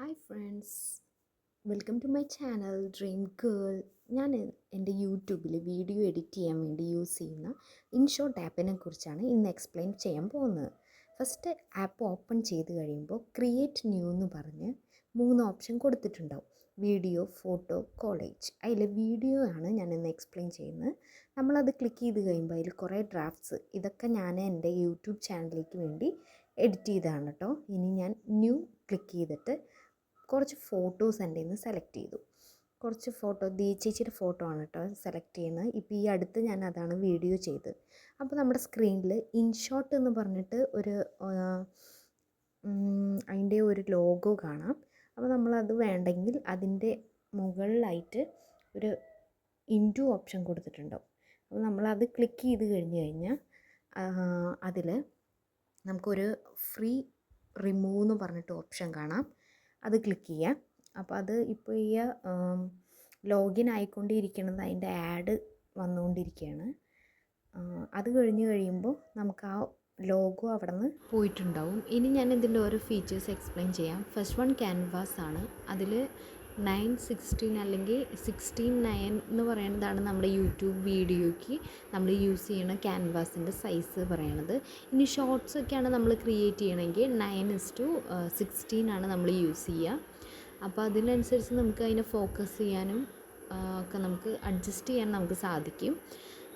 Hi friends welcome to my channel dream girl ഞാൻ എന്റെ യൂട്യൂബിൽ വീഡിയോ എഡിറ്റ് ചെയ്യാൻ വേണ്ടി യൂസ് ചെയ്യുന്ന ഇൻഷോട്ട് ആപ്പിനെ കുറിച്ചാണ് ഇന്ന് എക്സ്പ്ലെയിൻ ചെയ്യാൻ പോകുന്നത്. ഫസ്റ്റ് ആപ്പ് ഓപ്പൺ ചെയ്ത് കഴിയുമ്പോൾ ക്രിയേറ്റ് ന്യൂ എന്ന് പറഞ്ഞ് മൂന്ന് ഓപ്ഷൻ കൊടുത്തിട്ടുണ്ടാവും. വീഡിയോ ഫോട്ടോ കോളേജ് അതിൽ വീഡിയോ ആണ് ഞാൻ ഇന്ന് എക്സ്പ്ലെയിൻ ചെയ്യുന്നത്. നമ്മളത് ക്ലിക്ക് ചെയ്ത് കഴിയുമ്പോൾ അതിൽ കുറേ ഡ്രാഫ്റ്റ്സ് ഇതൊക്കെ ഞാൻ എന്റെ യൂട്യൂബ് ചാനലിലേക്ക് വേണ്ടി എഡിറ്റ് ചെയ്തതാണ് കേട്ടോ ഇനി ഞാൻ ന്യൂ ക്ലിക്ക് ചെയ്തിട്ട് കുറച്ച് ഫോട്ടോസ് എന്റെ നിന്ന് സെലക്ട് ചെയ്തു. കുറച്ച് ഫോട്ടോ ദീ ചേച്ചിയുടെ ഫോട്ടോ ആണ് കേട്ടോ സെലക്ട് ചെയ്യുന്നത്. ഇപ്പോൾ ഈ അടുത്ത് ഞാൻ അതാണ് വീഡിയോ ചെയ്ത് അപ്പോൾ നമ്മുടെ സ്ക്രീനിൽ ഇൻഷോട്ട് എന്ന് പറഞ്ഞിട്ട് ഒരു അതിന്റെ ഒരു ലോഗോ കാണാം. അപ്പോൾ നമ്മളത് വേണ്ടെങ്കിൽ അതിന്റെ മുകളിലായിട്ട് ഒരു ഇന്റു ഓപ്ഷൻ കൊടുത്തിട്ടുണ്ടാവും അപ്പോൾ നമ്മളത് ക്ലിക്ക് ചെയ്ത് കഴിഞ്ഞ് കഴിഞ്ഞാൽ അതിൽ നമുക്കൊരു ഫ്രീ റിമൂവ് എന്ന് പറഞ്ഞിട്ട് ഓപ്ഷൻ കാണാം. അത് ക്ലിക്ക് ചെയ്യാം അപ്പോൾ അത് ഇപ്പോൾ ഈ ലോഗിൻ ആയിക്കൊണ്ടിരിക്കുന്നത് അതിന്റെ ആഡ് വന്നുകൊണ്ടിരിക്കുകയാണ്. അത് കഴിഞ്ഞ് കഴിയുമ്പോൾ നമുക്ക് ആ ലോഗോ അവിടെ നിന്ന് പോയിട്ടുണ്ടാവും. ഇനി ഞാൻ ഇതിന്റെ ഓരോ ഫീച്ചേഴ്സ് എക്സ്പ്ലെയിൻ ചെയ്യാം. ഫസ്റ്റ് വൺ ക്യാൻവാസ് ആണ്. അതിൽ നയൻ സിക്സ്റ്റീൻ അല്ലെങ്കിൽ സിക്സ്റ്റീൻ നയൻ എന്ന് പറയുന്നതാണ് നമ്മുടെ യൂട്യൂബ് വീഡിയോയ്ക്ക് നമ്മൾ യൂസ് ചെയ്യുന്ന ക്യാൻവാസിന്റെ സൈസ് പറയണത്. ഇനി ഷോർട്സ് ഒക്കെയാണ് നമ്മൾ ക്രിയേറ്റ് ചെയ്യണമെങ്കിൽ നയൻ ഇസ് ടു സിക്സ്റ്റീൻ ആണ് നമ്മൾ യൂസ് ചെയ്യുക. അപ്പോൾ അതിനനുസരിച്ച് നമുക്ക് അതിനെ ഫോക്കസ് ചെയ്യാനും ഒക്കെ നമുക്ക് അഡ്ജസ്റ്റ് ചെയ്യാൻ നമുക്ക് സാധിക്കും.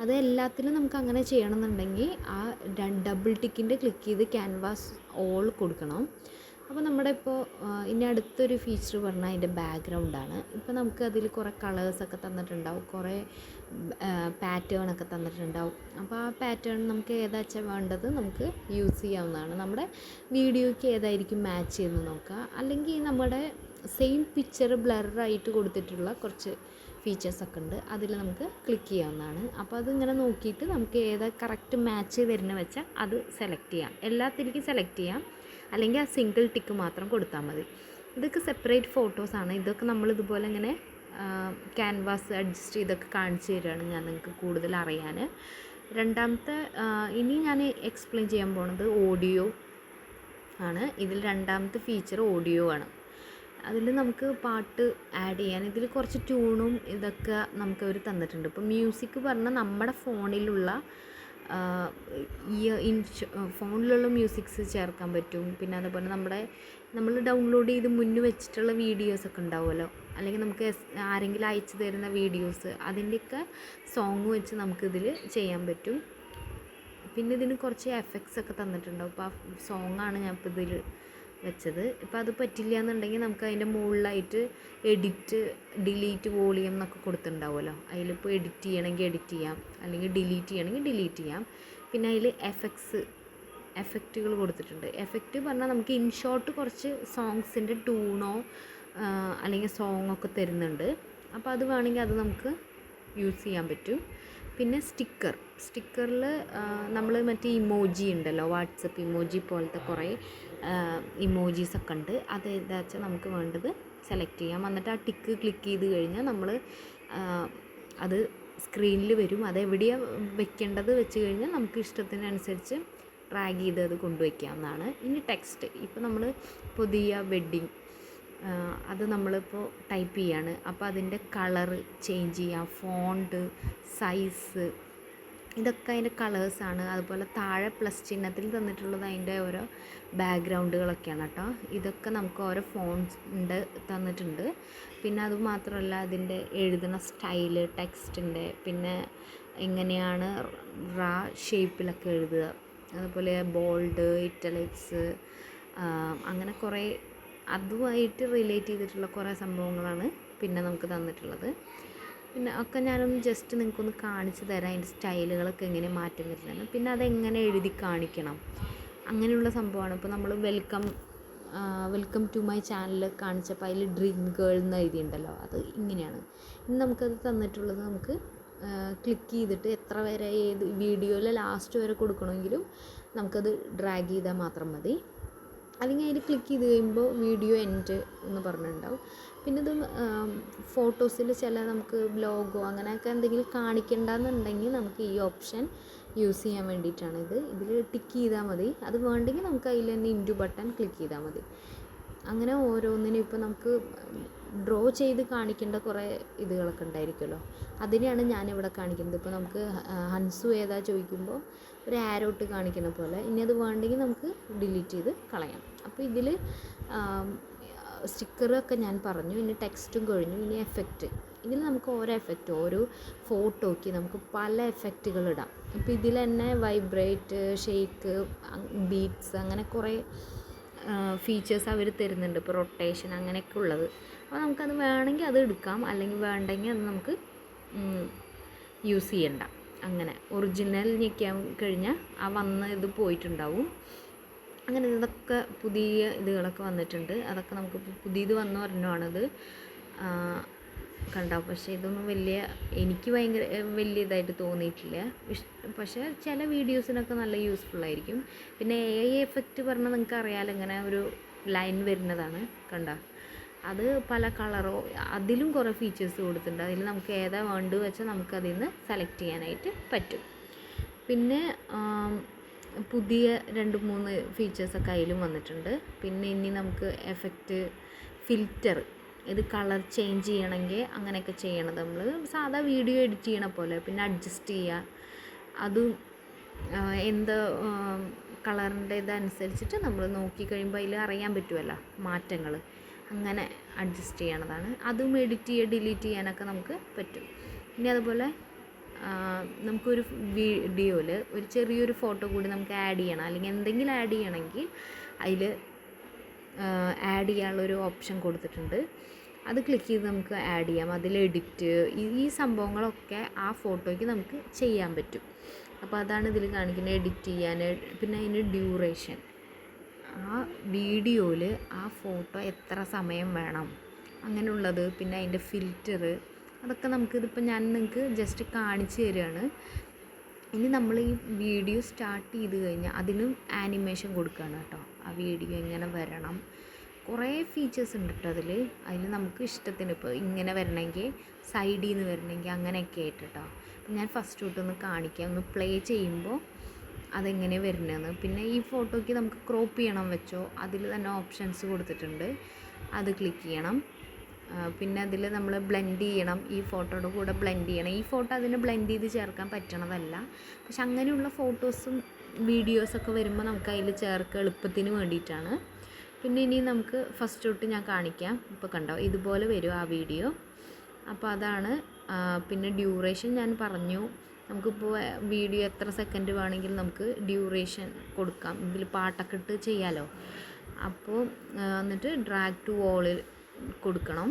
അത് എല്ലാത്തിലും നമുക്ക് അങ്ങനെ ചെയ്യണമെന്നുണ്ടെങ്കിൽ ആ ഡബിൾ ടിക്കിന്റെ ക്ലിക്ക് ചെയ്ത് ക്യാൻവാസ് ഓൾ കൊടുക്കണം. അപ്പോൾ നമ്മുടെ ഇപ്പോൾ ഇനി അടുത്തൊരു ഫീച്ചർ പറഞ്ഞാൽ അതിന്റെ ബാക്ക്ഗ്രൗണ്ടാണ് ഇപ്പോൾ നമുക്ക് അതിൽ കുറേ കളേഴ്സൊക്കെ തന്നിട്ടുണ്ടാവും. കുറേ പാറ്റേണൊക്കെ തന്നിട്ടുണ്ടാവും. അപ്പോൾ ആ പാറ്റേൺ നമുക്ക് ഏതാച്ചാ വേണ്ടത് നമുക്ക് യൂസ് ചെയ്യാവുന്നതാണ്. നമ്മുടെ വീഡിയോയ്ക്ക് ഏതായിരിക്കും മാച്ച് ചെയ്യുന്നത് നോക്കുക അല്ലെങ്കിൽ നമ്മുടെ സെയിം പിക്ചർ ബ്ലറായിട്ട് കൊടുത്തിട്ടുള്ള കുറച്ച് ഫീച്ചേഴ്സൊക്കെ ഉണ്ട്. അതിൽ നമുക്ക് ക്ലിക്ക് ചെയ്യാവുന്നതാണ്. അപ്പോൾ അതിങ്ങനെ നോക്കിയിട്ട് നമുക്ക് ഏതാ കറക്റ്റ് മാച്ച് വരുന്ന വെച്ചാൽ അത് സെലക്ട് ചെയ്യാം. എല്ലാത്തിലേക്കും സെലക്ട് ചെയ്യാം. അല്ലെങ്കിൽ ആ സിംഗിൾ ടിക്ക് മാത്രം കൊടുത്താൽ മതി. ഇതൊക്കെ സെപ്പറേറ്റ് ഫോട്ടോസാണ് ഇതൊക്കെ നമ്മൾ ഇതുപോലെ ഇങ്ങനെ ക്യാൻവാസ് അഡ്ജസ്റ്റ് ചെയ്തൊക്കെ കാണിച്ചു തരികയാണ് ഞാൻ നിങ്ങൾക്ക് കൂടുതൽ അറിയാൻ. രണ്ടാമത്തെ ഇനി ഞാൻ എക്സ്പ്ലെയിൻ ചെയ്യാൻ പോണത് ഓഡിയോ ആണ്. ഇതിൽ രണ്ടാമത്തെ ഫീച്ചർ ഓഡിയോ ആണ്. അതിൽ നമുക്ക് പാട്ട് ആഡ് ചെയ്യാൻ ഇതിൽ കുറച്ച് ട്യൂണും ഇതൊക്കെ നമുക്ക് അവർ തന്നിട്ടുണ്ട്. ഇപ്പോൾ മ്യൂസിക് പറഞ്ഞാൽ നമ്മുടെ ഫോണിലുള്ള ഈ ഇൻ ഫോണിലുള്ള മ്യൂസിക്സ് ചേർക്കാൻ പറ്റും. പിന്നെ അതുപോലെ നമ്മുടെ നമ്മൾ ഡൗൺലോഡ് ചെയ്ത് മുന്നിൽ വെച്ചിട്ടുള്ള വീഡിയോസൊക്കെ ഉണ്ടാവുമല്ലോ. അല്ലെങ്കിൽ നമുക്ക് ആരെങ്കിലും അയച്ചു തരുന്ന വീഡിയോസ് അതിന്റെയൊക്കെ സോങ് വെച്ച് നമുക്കിതിൽ ചെയ്യാൻ പറ്റും. പിന്നെ ഇതിന് കുറച്ച് എഫക്ട്സ് ഒക്കെ തന്നിട്ടുണ്ടാവും. അപ്പോൾ ആ സോങ്ങാണ് ഞാൻ ഇപ്പോൾ ഇതിൽ വെച്ചത്. ഇപ്പോൾ അത് പറ്റില്ല എന്നുണ്ടെങ്കിൽ നമുക്ക് അതിന്റെ മുകളിലായിട്ട് എഡിറ്റ് ഡിലീറ്റ് വോളിയം എന്നൊക്കെ കൊടുത്തിട്ടുണ്ടാവുമല്ലോ. അതിലിപ്പോൾ എഡിറ്റ് ചെയ്യണമെങ്കിൽ എഡിറ്റ് ചെയ്യാം. അല്ലെങ്കിൽ ഡിലീറ്റ് ചെയ്യണമെങ്കിൽ ഡിലീറ്റ് ചെയ്യാം. പിന്നെ അതിൽ എഫക്ട്സ് എഫക്റ്റുകൾ കൊടുത്തിട്ടുണ്ട്. എഫക്റ്റ് പറഞ്ഞാൽ നമുക്ക് ഇൻഷോട്ട് കുറച്ച് സോങ്സിന്റെ ട്യൂണോ അല്ലെങ്കിൽ സോങ്ങൊക്കെ തരുന്നുണ്ട്. അപ്പോൾ അത് വേണമെങ്കിൽ അത് നമുക്ക് യൂസ് ചെയ്യാൻ പറ്റും. പിന്നെ സ്റ്റിക്കർ സ്റ്റിക്കറിൽ നമ്മൾ മറ്റേ ഇമോജി ഉണ്ടല്ലോ വാട്സപ്പ് ഇമോജി പോലത്തെ കുറേ ഇമോജീസൊക്കെ ഉണ്ട്. അത് എന്താ വെച്ചാൽ നമുക്ക് വേണ്ടത് സെലക്ട് ചെയ്യാം. എന്നിട്ട് ആ ടിക്ക് ക്ലിക്ക് ചെയ്ത് കഴിഞ്ഞാൽ നമ്മൾ അത് സ്ക്രീനിൽ വരും. അത് എവിടെയാണ് വെക്കേണ്ടത് വെച്ച് കഴിഞ്ഞാൽ നമുക്ക് ഇഷ്ടത്തിനനുസരിച്ച് ഡ്രാഗ് ചെയ്ത് അത് കൊണ്ടുവയ്ക്കാവുന്നതാണ്. ഇനി ടെക്സ്റ്റ് ഇപ്പോൾ നമ്മൾ പുതിയ വെഡ്ഡിങ് അത് നമ്മളിപ്പോൾ ടൈപ്പ് ചെയ്യാണ്. അപ്പോൾ അതിന്റെ കളറ് ചേഞ്ച് ചെയ്യാം. ഫോണ്ട് സൈസ് ഇതൊക്കെ അതിന്റെ കളേഴ്സാണ് അതുപോലെ താഴെ പ്ലസ് ചിഹ്നത്തിൽ തന്നിട്ടുള്ളത് അതിന്റെ ഓരോ ബാക്ക്ഗ്രൗണ്ടുകളൊക്കെയാണ് കേട്ടോ. ഇതൊക്കെ നമുക്ക് ഓരോ ഫോൺസ് ഉണ്ട് തന്നിട്ടുണ്ട്. പിന്നെ അത് മാത്രമല്ല അതിന്റെ എഴുതുന്ന സ്റ്റൈൽ ടെക്സ്റ്റിന്റെ പിന്നെ എങ്ങനെയാണ് റാ ഷേപ്പിലൊക്കെ എഴുതുക. അതുപോലെ ബോൾഡ് ഇറ്റലിക്സ് അങ്ങനെ കുറേ അതുമായിട്ട് റിലേറ്റ് ചെയ്തിട്ടുള്ള കുറേ സംഭവങ്ങളാണ് പിന്നെ നമുക്ക് തന്നിട്ടുള്ളത്. പിന്നെ ഒക്കെ ഞാനൊന്ന് ജസ്റ്റ് നിങ്ങൾക്കൊന്ന് കാണിച്ചു തരാം അതിന്റെ സ്റ്റൈലുകളൊക്കെ എങ്ങനെ മാറ്റം വരുന്നതെന്ന്. പിന്നെ അതെങ്ങനെ എഴുതി കാണിക്കണം. അങ്ങനെയുള്ള സംഭവമാണ്. ഇപ്പോൾ നമ്മൾ welcome welcome to my channel കാണിച്ചപ്പോൾ അതിൽ ഡ്രീം ഗേൾ എന്ന് എഴുതിയുണ്ടല്ലോ. അത് ഇങ്ങനെയാണ്. ഇനി നമുക്കത് തന്നിട്ടുള്ളത് നമുക്ക് ക്ലിക്ക് ചെയ്തിട്ട് എത്ര വരെ ഏത് വീഡിയോയിൽ ലാസ്റ്റ് വരെ കൊടുക്കണമെങ്കിലും നമുക്കത് ഡ്രാഗ് ചെയ്താൽ മാത്രം മതി. അല്ലെങ്കിൽ അതിൽ ക്ലിക്ക് ചെയ്ത് കഴിയുമ്പോൾ വീഡിയോ എൻഡ് എന്ന് പറഞ്ഞിട്ടുണ്ടാവും. പിന്നെ ഇത് ഫോട്ടോസിൽ ചില നമുക്ക് ബ്ലോഗോ അങ്ങനെയൊക്കെ എന്തെങ്കിലും കാണിക്കണ്ടെന്നുണ്ടെങ്കിൽ നമുക്ക് ഈ ഓപ്ഷൻ യൂസ് ചെയ്യാൻ വേണ്ടിയിട്ടാണ് ഇത്. ഇതിൽ ടിക്ക് ചെയ്താൽ മതി. അത് വേണ്ടെങ്കിൽ നമുക്ക് അതിൽ തന്നെ ഇന്റു ബട്ടൺ ക്ലിക്ക് ചെയ്താൽ മതി. അങ്ങനെ ഓരോന്നിനും ഇപ്പോൾ നമുക്ക് ഡ്രോ ചെയ്ത് കാണിക്കേണ്ട കുറേ ഇതുകളൊക്കെ ഉണ്ടായിരിക്കുമല്ലോ. അതിനെയാണ് ഞാനിവിടെ കാണിക്കുന്നത്. ഇപ്പോൾ നമുക്ക് ഹൻസു ഏതാ ചോദിക്കുമ്പോൾ ഒരു ആരോട്ട് കാണിക്കുന്ന പോലെ. ഇനി അത് വേണ്ടെങ്കിൽ നമുക്ക് ഡിലീറ്റ് ചെയ്ത് കളയാം. അപ്പോൾ ഇതിൽ സ്റ്റിക്കറൊക്കെ ഞാൻ പറഞ്ഞു ഇനി ടെക്സ്റ്റും കഴിഞ്ഞു ഇനി എഫക്റ്റ് ഇതിൽ നമുക്ക് ഓരോ എഫക്റ്റ് ഓരോ ഫോട്ടോയ്ക്ക് നമുക്ക് പല എഫക്റ്റുകൾ ഇടാം. അപ്പോൾ ഇതിൽ തന്നെ വൈബ്രേറ്റ് ഷെയ്ക്ക് ബീറ്റ്സ് അങ്ങനെ കുറേ ഫീച്ചേഴ്സ് അവർ തരുന്നുണ്ട്. ഇപ്പോൾ റൊട്ടേഷൻ അങ്ങനെയൊക്കെ ഉള്ളത്. അപ്പോൾ നമുക്കത് വേണമെങ്കിൽ അത് എടുക്കാം. അല്ലെങ്കിൽ വേണ്ടെങ്കിൽ അത് നമുക്ക് യൂസ് ചെയ്യണ്ട. അങ്ങനെ. ഒറിജിനൽ ഞെക്കാൻ കഴിഞ്ഞാൽ ആ വന്ന ഇത് പോയിട്ടുണ്ടാവും. അങ്ങനെ ഇതൊക്കെ പുതിയ ഇതുകളൊക്കെ വന്നിട്ടുണ്ട്. അതൊക്കെ നമുക്ക് പുതിയത് വന്നു പറഞ്ഞാണത് കണ്ട? പക്ഷേ ഇതൊന്നും വലിയ എനിക്ക് ഭയങ്കര വലിയ ഇതായിട്ട് തോന്നിയിട്ടില്ല. പക്ഷേ ചില വീഡിയോസിനൊക്കെ നല്ല യൂസ്ഫുൾ ആയിരിക്കും. പിന്നെ എ ഐ എഫക്റ്റ് പറഞ്ഞാൽ നിങ്ങൾക്ക് അറിയാലോ ഇങ്ങനെ ഒരു ലൈൻ വരുന്നതാണ്. കണ്ട? അത് പല കളറോ അതിലും കുറേ ഫീച്ചേഴ്സ് കൊടുത്തിട്ടുണ്ട്. അതിൽ നമുക്ക് ഏതാ വേണ്ടത് വെച്ചാൽ നമുക്കതിൽ നിന്ന് സെലക്ട് ചെയ്യാനായിട്ട് പറ്റും. പിന്നെ പുതിയ രണ്ട് മൂന്ന് ഫീച്ചേഴ്സൊക്കെ അതിലും വന്നിട്ടുണ്ട്. പിന്നെ ഇനി നമുക്ക് എഫക്റ്റ് ഫിൽറ്റർ ഇത് കളർ ചേഞ്ച് ചെയ്യണമെങ്കിൽ അങ്ങനെയൊക്കെ ചെയ്യണം നമ്മൾ സാധാ വീഡിയോ എഡിറ്റ് ചെയ്യണ പോലെ പിന്നെ അഡ്ജസ്റ്റ് ചെയ്യുക അതും എന്ത് കളറിന്റെ ഇതനുസരിച്ചിട്ട് നമ്മൾ നോക്കി കഴിയുമ്പോൾ അതിൽ അറിയാൻ പറ്റുമല്ലോ മാറ്റങ്ങൾ അങ്ങനെ അഡ്ജസ്റ്റ് ചെയ്യണതാണ്. അതും എഡിറ്റ് ചെയ്യുക ഡിലീറ്റ് ചെയ്യാനൊക്കെ നമുക്ക് പറ്റും. ഇനി അതുപോലെ നമുക്കൊരു വീഡിയോയിൽ ഒരു ചെറിയൊരു ഫോട്ടോ കൂടി നമുക്ക് ആഡ് ചെയ്യണം. അല്ലെങ്കിൽ എന്തെങ്കിലും ആഡ് ചെയ്യണമെങ്കിൽ അതിൽ ആഡ് ചെയ്യാനുള്ളൊരു ഓപ്ഷൻ കൊടുത്തിട്ടുണ്ട്. അത് ക്ലിക്ക് ചെയ്ത് നമുക്ക് ആഡ് ചെയ്യാം. അതിൽ എഡിറ്റ് ഈ സംഭവങ്ങളൊക്കെ ആ ഫോട്ടോയ്ക്ക് നമുക്ക് ചെയ്യാൻ പറ്റും. അപ്പോൾ അതാണ് ഇതിൽ കാണിക്കുന്നത് എഡിറ്റ് ചെയ്യാൻ പിന്നെ അതിന് ഡ്യൂറേഷൻ ആ വീഡിയോയിൽ ആ ഫോട്ടോ എത്ര സമയം വേണം? അങ്ങനെയുള്ളത് പിന്നെ അതിന്റെ ഫിൽറ്റർ അതൊക്കെ നമുക്കിതിപ്പോൾ ഞാൻ നിങ്ങൾക്ക് ജസ്റ്റ് കാണിച്ചു തരികയാണ് ഇനി നമ്മൾ ഈ വീഡിയോ സ്റ്റാർട്ട് ചെയ്ത് കഴിഞ്ഞാൽ അതിനും ആനിമേഷൻ കൊടുക്കുകയാണ് കേട്ടോ. ആ വീഡിയോ എങ്ങനെ വരണം. കുറേ ഫീച്ചേഴ്സ് ഉണ്ട് കേട്ടോ അതിൽ അതിൽ നമുക്ക് ഇഷ്ടത്തിന് ഇപ്പോൾ ഇങ്ങനെ വരണമെങ്കിൽ സൈഡിൽ നിന്ന് വരണമെങ്കിൽ അങ്ങനെയൊക്കെ ആയിട്ട് കേട്ടോ. ഞാൻ ഫസ്റ്റ് തൊട്ടൊന്ന് കാണിക്കാം. ഒന്ന് പ്ലേ ചെയ്യുമ്പോൾ അതെങ്ങനെ വരുന്നതെന്ന് പിന്നെ ഈ ഫോട്ടോയ്ക്ക് നമുക്ക് ക്രോപ്പ് ചെയ്യണം വെച്ചോ? അതിൽ തന്നെ ഓപ്ഷൻസ് കൊടുത്തിട്ടുണ്ട്. അത് ക്ലിക്ക് ചെയ്യണം. പിന്നെ അതിൽ നമ്മൾ ബ്ലെൻഡ് ചെയ്യണം. ഈ ഫോട്ടോയുടെ കൂടെ ബ്ലെൻഡ് ചെയ്യണം. ഈ ഫോട്ടോ അതിന് ബ്ലെൻഡ് ചെയ്ത് ചേർക്കാൻ പറ്റണതല്ല. പക്ഷെ അങ്ങനെയുള്ള ഫോട്ടോസും വീഡിയോസൊക്കെ വരുമ്പോൾ നമുക്ക് അതിൽ ചേർക്കുക എളുപ്പത്തിന് വേണ്ടിയിട്ടാണ്. പിന്നെ ഇനി നമുക്ക് ഫസ്റ്റ് തൊട്ട് ഞാൻ കാണിക്കാം. ഇപ്പോൾ കണ്ടോ? ഇതുപോലെ വരും ആ വീഡിയോ. അപ്പോൾ അതാണ് പിന്നെ ഡ്യൂറേഷൻ ഞാൻ പറഞ്ഞു. നമുക്കിപ്പോൾ വീഡിയോ എത്ര സെക്കൻഡ് വേണമെങ്കിലും നമുക്ക് ഡ്യൂറേഷൻ കൊടുക്കാം. ഇതിൽ പാട്ടൊക്കെ ഇട്ട് ചെയ്യാമല്ലോ അപ്പോൾ എന്നിട്ട് ഡ്രാഗ് ടു വോളിൽ കൊടുക്കണം.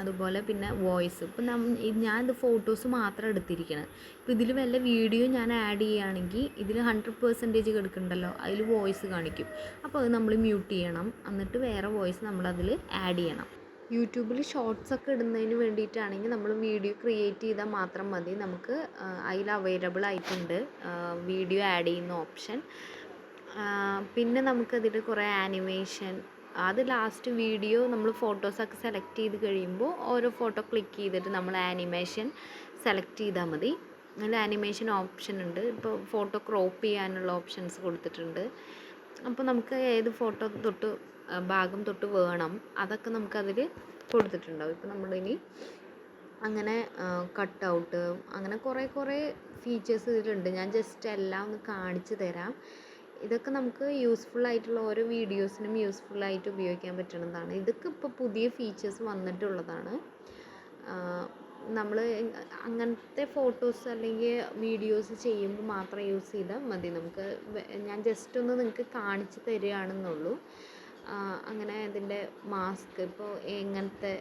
അതുപോലെ പിന്നെ വോയിസ് ഇപ്പം ഞാൻ ഇത് ഫോട്ടോസ് മാത്രം എടുത്തിരിക്കണം. ഇപ്പോൾ ഇതിൽ വല്ല വീഡിയോ ഞാൻ ആഡ് ചെയ്യുകയാണെങ്കിൽ ഇതിൽ ഹൺഡ്രഡ് പെർസെന്റേജ് കിടക്കുന്നുണ്ടല്ലോ അതിൽ വോയിസ് കാണിക്കും. അപ്പോൾ അത് നമ്മൾ മ്യൂട്ട് ചെയ്യണം. എന്നിട്ട് വേറെ വോയിസ് നമ്മളതിൽ ആഡ് ചെയ്യണം. യൂട്യൂബിൽ ഷോർട്സ് ഒക്കെ ഇടുന്നതിന് വേണ്ടിയിട്ടാണെങ്കിൽ നമ്മൾ വീഡിയോ ക്രിയേറ്റ് ചെയ്താൽ മാത്രം മതി. നമുക്ക് അതിൽ അവൈലബിൾ ആയിട്ടുണ്ട്. വീഡിയോ ആഡ് ചെയ്യുന്ന ഓപ്ഷൻ പിന്നെ നമുക്കതിൽ കുറേ ആനിമേഷൻ അത് ലാസ്റ്റ് വീഡിയോ നമ്മൾ ഫോട്ടോസൊക്കെ സെലക്ട് ചെയ്ത് കഴിയുമ്പോൾ ഓരോ ഫോട്ടോ ക്ലിക്ക് ചെയ്തിട്ട് നമ്മൾ ആനിമേഷൻ സെലക്ട് ചെയ്താൽ മതി. അതിൽ ആനിമേഷൻ ഓപ്ഷൻ ഉണ്ട്. ഇപ്പോൾ ഫോട്ടോ ക്രോപ്പ് ചെയ്യാനുള്ള ഓപ്ഷൻസ് കൊടുത്തിട്ടുണ്ട്. അപ്പോൾ നമുക്ക് ഏത് ഫോട്ടോ തൊട്ട് ഭാഗം തൊട്ട് വേണം. അതൊക്കെ നമുക്കതിൽ കൊടുത്തിട്ടുണ്ടാവും. ഇപ്പോൾ നമ്മളിനി അങ്ങനെ കട്ട് ഔട്ട് അങ്ങനെ കുറേ കുറേ ഫീച്ചേഴ്സ് ഇതിലുണ്ട്. ഞാൻ ജസ്റ്റ് എല്ലാം ഒന്ന് കാണിച്ചു തരാം. ഇതൊക്കെ നമുക്ക് യൂസ്ഫുൾ ആയിട്ടുള്ള ഓരോ വീഡിയോസിനും യൂസ്ഫുൾ ആയിട്ട് ഉപയോഗിക്കാൻ പറ്റുന്നതാണ്. ഇതൊക്കെ ഇപ്പോൾ പുതിയ ഫീച്ചേഴ്സ് വന്നിട്ടുള്ളതാണ്. നമ്മൾ അങ്ങനത്തെ ഫോട്ടോസ് അല്ലെങ്കിൽ വീഡിയോസ് ചെയ്യുമ്പോൾ മാത്രം യൂസ് ചെയ്താൽ മതി. നമുക്ക് ഞാൻ ജസ്റ്റ് ഒന്ന് നിങ്ങൾക്ക് കാണിച്ചു തരികയാണെന്നുള്ളൂ അങ്ങനെ അതിന്റെ മാസ്ക് ഇപ്പോൾ എങ്ങനത്തെ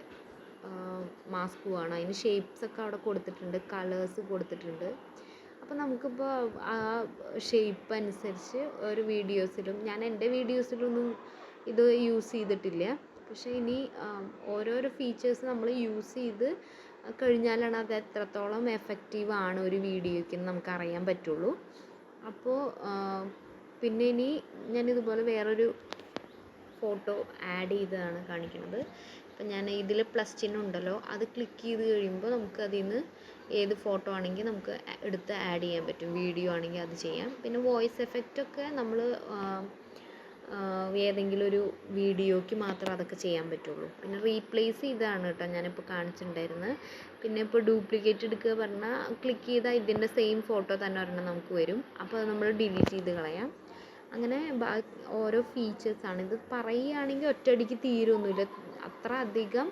മാസ്ക് വേണം. അതിന് ഷേപ്സ് ഒക്കെ അവിടെ കൊടുത്തിട്ടുണ്ട്. കളേഴ്സ് കൊടുത്തിട്ടുണ്ട്. അപ്പോൾ നമുക്കിപ്പോൾ ആ ഷേപ്പ് അനുസരിച്ച് ഒരു വീഡിയോസിലും ഞാൻ എന്റെ വീഡിയോസിലൊന്നും ഇത് യൂസ് ചെയ്തിട്ടില്ല. പക്ഷേ ഇനി ഓരോരോ ഫീച്ചേഴ്സ് നമ്മൾ യൂസ് ചെയ്ത് കഴിഞ്ഞാലാണ് അത് എത്രത്തോളം എഫക്റ്റീവ് ആണ് ഒരു വീഡിയോയ്ക്ക് നമുക്ക് അറിയാൻ പറ്റുള്ളൂ. അപ്പോൾ പിന്നെ ഇനി ഞാൻ ഇതുപോലെ വേറൊരു ഫോട്ടോ ആഡ് ചെയ്തതാണ് കാണിക്കുന്നത്. അപ്പം ഞാൻ ഇതിൽ പ്ലസ് ചിഹ്നം ഉണ്ടല്ലോ അത് ക്ലിക്ക് ചെയ്ത് കഴിയുമ്പോൾ നമുക്ക് അതിൽ നിന്ന് ഏത് ഫോട്ടോ ആണെങ്കിൽ നമുക്ക് എടുത്ത് ആഡ് ചെയ്യാൻ പറ്റും. വീഡിയോ ആണെങ്കിൽ അത് ചെയ്യാം. പിന്നെ വോയിസ് എഫക്റ്റ് ഒക്കെ നമ്മൾ ഏതെങ്കിലും ഒരു വീഡിയോയ്ക്ക് മാത്രം അതൊക്കെ ചെയ്യാൻ പറ്റുള്ളൂ. പിന്നെ റീപ്ലേസ് ചെയ്താണ് കേട്ടോ ഞാനിപ്പോൾ കാണിച്ചിട്ടുണ്ടായിരുന്നത്. പിന്നെ ഇപ്പോൾ ഡ്യൂപ്ലിക്കേറ്റ് എടുക്കുക പറഞ്ഞാൽ ക്ലിക്ക് ചെയ്താൽ ഇതിന്റെ സെയിം ഫോട്ടോ തന്നെ ഒരെണ്ണം നമുക്ക് വരും. അപ്പോൾ അത് നമ്മൾ ഡിലീറ്റ് ചെയ്ത് കളയാം. അങ്ങനെ ഓരോ ഫീച്ചേഴ്സാണ് ഇത് പറയുകയാണെങ്കിൽ ഒറ്റയടിക്ക് തീരൊന്നുമില്ല. അത്ര അധികം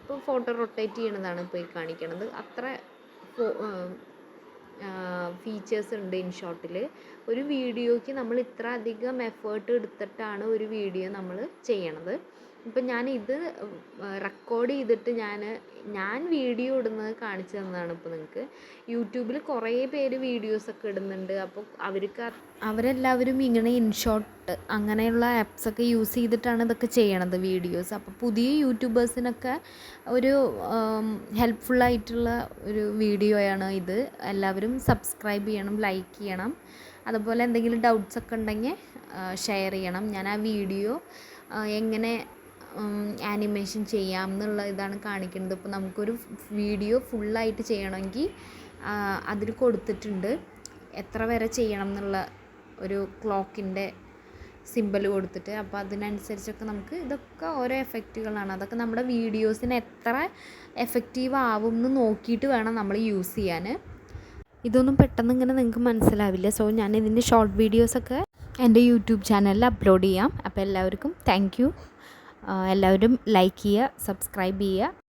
ഇപ്പോൾ ഫോട്ടോ റൊട്ടേറ്റ് ചെയ്യണതാണ് ഇപ്പോൾ ഈ കാണിക്കണത്. അത്ര ഫീച്ചേഴ്സ് ഉണ്ട് ഇൻഷോട്ടിൽ ഒരു വീഡിയോയ്ക്ക് നമ്മൾ ഇത്ര അധികം എഫേർട്ട് എടുത്തിട്ടാണ് ഒരു വീഡിയോ നമ്മൾ ചെയ്യണത്. ഇപ്പം ഞാൻ ഇത് റെക്കോർഡ് ചെയ്തിട്ട് ഞാൻ ഞാൻ വീഡിയോ ഇടുന്നത് കാണിച്ചു തന്നതാണ് ഇപ്പോൾ നിങ്ങൾക്ക് യൂട്യൂബിൽ കുറേ പേര് വീഡിയോസൊക്കെ ഇടുന്നുണ്ട്. അപ്പോൾ അവർക്ക് അവരെല്ലാവരും ഇങ്ങനെ ഇൻഷോട്ട് അങ്ങനെയുള്ള ആപ്സൊക്കെ യൂസ് ചെയ്തിട്ടാണ് ഇതൊക്കെ ചെയ്യണത് വീഡിയോസ് അപ്പോൾ പുതിയ യൂട്യൂബേഴ്സിനൊക്കെ ഒരു ഹെൽപ്ഫുള്ളായിട്ടുള്ള ഒരു വീഡിയോയാണ് ഇത്. എല്ലാവരും സബ്സ്ക്രൈബ് ചെയ്യണം ലൈക്ക് ചെയ്യണം. അതുപോലെ എന്തെങ്കിലും ഡൗട്ട്സ് ഒക്കെ ഉണ്ടെങ്കിൽ ഷെയർ ചെയ്യണം. ഞാൻ ആ വീഡിയോ എങ്ങനെ ആനിമേഷൻ ചെയ്യാം എന്നുള്ള ഇതാണ് കാണിക്കുന്നത്. ഇപ്പോൾ നമുക്കൊരു വീഡിയോ ഫുള്ളായിട്ട് ചെയ്യണമെങ്കിൽ അതിൽ കൊടുത്തിട്ടുണ്ട്. എത്ര വരെ ചെയ്യണം എന്നുള്ള ഒരു ക്ലോക്കിന്റെ സിമ്പൽ കൊടുത്തിട്ട്. അപ്പോൾ അതിനനുസരിച്ചൊക്കെ നമുക്ക് ഇതൊക്കെ ഓരോ എഫക്റ്റുകളാണ് അതൊക്കെ നമ്മുടെ വീഡിയോസിന് എത്ര എഫക്റ്റീവ് ആവും എന്ന് നോക്കിയിട്ട് വേണം നമ്മൾ യൂസ് ചെയ്യാൻ ഇതൊന്നും പെട്ടെന്ന് ഇങ്ങനെ നിങ്ങൾക്ക് മനസ്സിലാവില്ല. സോ ഞാൻ ഇതിന്റെ ഷോർട്ട് വീഡിയോസൊക്കെ എന്റെ യൂട്യൂബ് ചാനലിൽ അപ്ലോഡ് ചെയ്യാം. അപ്പോൾ എല്ലാവർക്കും താങ്ക് എല്ലാവരും ലൈക്ക് ചെയ്യുക സബ്സ്ക്രൈബ് ചെയ്യുക.